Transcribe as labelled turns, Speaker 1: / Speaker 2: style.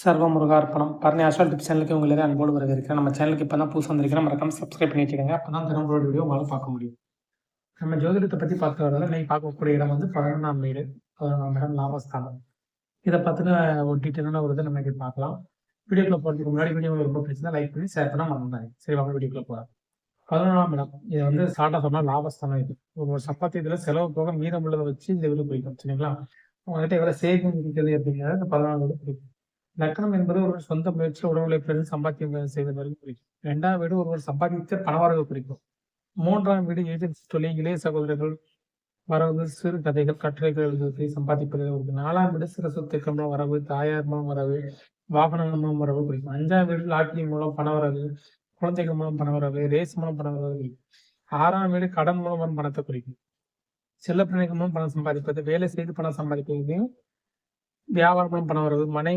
Speaker 1: சர்வ முருகார்ப்பணம் Bharani assault tip சேனலுக்கு உங்களை அன்போடு வரவேற்கிறேன். நம்ம சேனலுக்கு இப்போ தான் புதுசாக வந்திருக்கிறேன் மறக்காம சப்ஸ்கிரைப் பண்ணி வச்சுக்கோங்க அப்போ தான் தினமோட வீடியோ உங்களால் பார்க்க முடியும். நம்ம ஜோதிடத்தை பற்றி பார்த்து வரதில் நீங்கள் பார்க்கக்கூடிய இடம் வந்து பதினொன்றாம் வீடு பதினொன்றாம் இடம் லாபஸ்தானம். இதை பார்த்துட்டு ஒரு டீட்டெயிலான ஒரு இதை நம்ம இங்கே பார்க்கலாம். வீடியோக்குள்ள போகிறதுக்கு முன்னாடி வீடியோ ரொம்ப பிடிச்சிருந்தா லைக் பண்ணி ஷேர் பண்ணால் மறந்தாங்க சரி வாங்க வீடியோக்குள்ள போகலாம் பதினொன்றாம் இடம். இது வந்து ஸ்டார்டாக சொன்னால் லாபஸ்தானம் இது. ஒரு சப்பாத்தி இதில் செலவு போக மீதம் உள்ளதை வச்சு இந்த வீடு பிடிக்கும் சரிங்களா? உங்கள்கிட்ட எவ்வளோ சேவிங் இருக்குது அப்படிங்கிறத இந்த பதினாலு வீடு பிடிக்கும். லக்னம் என்பது ஒரு சொந்த முயற்சியில் உடல் உழைப்பிலிருந்து சம்பாத்தியம் செய்வது குறிக்கும். இரண்டாம் வீடு ஒருவர் சம்பாதித்த பணவரவு குறிக்கும். மூன்றாம் வீடு ஏஜென்சி தொழில் இளைய சகோதரர்கள் வரவு சிறு கதைகள் கட்டுரைகள் எழுதுவதை சம்பாதிப்பதை குறிக்கும் நாலாம் வீடு சிறு சொத்துக்கள் வரவு தாயார் மூலம் வரவு வாகனங்கள் மூலம் வரவு குறிக்கும். அஞ்சாம் வீடு லாட்டரி மூலம் பணவரவு குழந்தைகள் மூலம் பணவரவு ரேஸ் மூலம் பணவரவு குறிக்கும். ஆறாம் வீடு கடன் மூலம் வரும் பணத்தை குறிக்கும். செல்ல பிள்ளைகள் மூலம் பணம் சம்பாதிப்பது வேலை செய்து பணம் சம்பாதிப்பதையும் வியாபாரம் மூலம் பணம் வரவு மனை